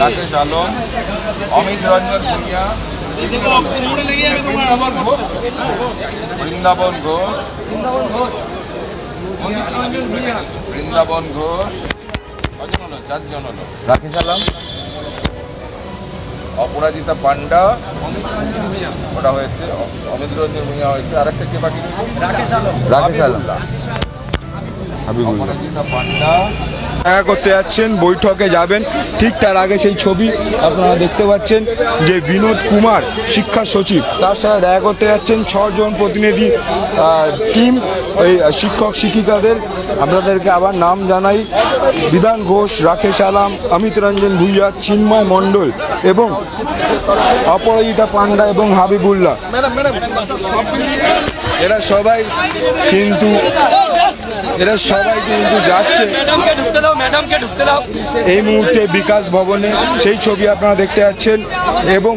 রাকেশ আলম অমিত রঞ্জন ভূঁইয়া বৃন্দাবন ঘোষ বৃন্দাবন ঘোষ কজন হলো চারজন হলো রাকেশ আলম অপরাজিতা পান্ডা ওটা হয়েছে অমিত রঞ্জন ভূঁইয়া হয়েছে আরেকটা কে বাকি রাকেশ আলম। রাকেশ আলম। অপরাজিতা পান্ডা দেখা করতে যাচ্ছেন, বৈঠকে যাবেন। ঠিক তার আগে সেই ছবি আপনারা দেখতে পাচ্ছেন যে বিনোদ কুমার, শিক্ষা সচিব, তার সাথে দেখা করতে যাচ্ছেন ছজন প্রতিনিধি টিম এই শিক্ষক শিক্ষিকাদের। আপনাদেরকে আবার নাম জানাই, বিধান ঘোষ, রাকেশ আলাম, অমিত রঞ্জন ভুইয়া, চিন্ময় মণ্ডল এবং অপরাজিতা পান্ডা এবং হাবিবুল্লাহ। এরা সবাই কিন্তু, এরা সবাই কিন্তু যাচ্ছে। এই মুহূর্তে বিকাশ ভবনে সেই ছবি আপনারা দেখতে পাচ্ছেন এবং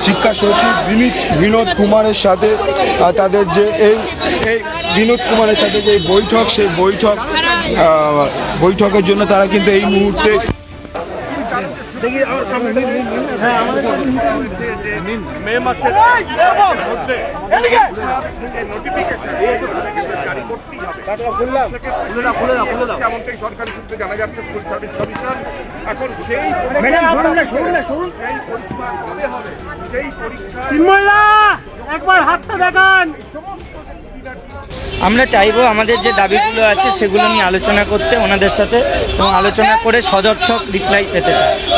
শিক্ষা সচিব বিনীত বিনোদ কুমারের সাথে তাদের যে এই এই বিনোদ কুমারের সাথে যে বৈঠক, সেই বৈঠক বৈঠকের জন্য তারা কিন্তু এই মুহূর্তে মে মাসের মধ্যে। এমনটাই সরকারি সূত্রে জানা যাচ্ছে স্কুল সার্ভিস কমিশন এখন সেই সেই পরীক্ষা কবে হবে। সেই পরীক্ষা একবার হাতটা দেখান। আমরা চাইব আমাদের যে দাবিগুলো আছে সেগুলো নিয়ে আলোচনা করতে ওনাদের সাথে এবং আলোচনা করে সদর্থক রিপ্লাই পেতে চাই।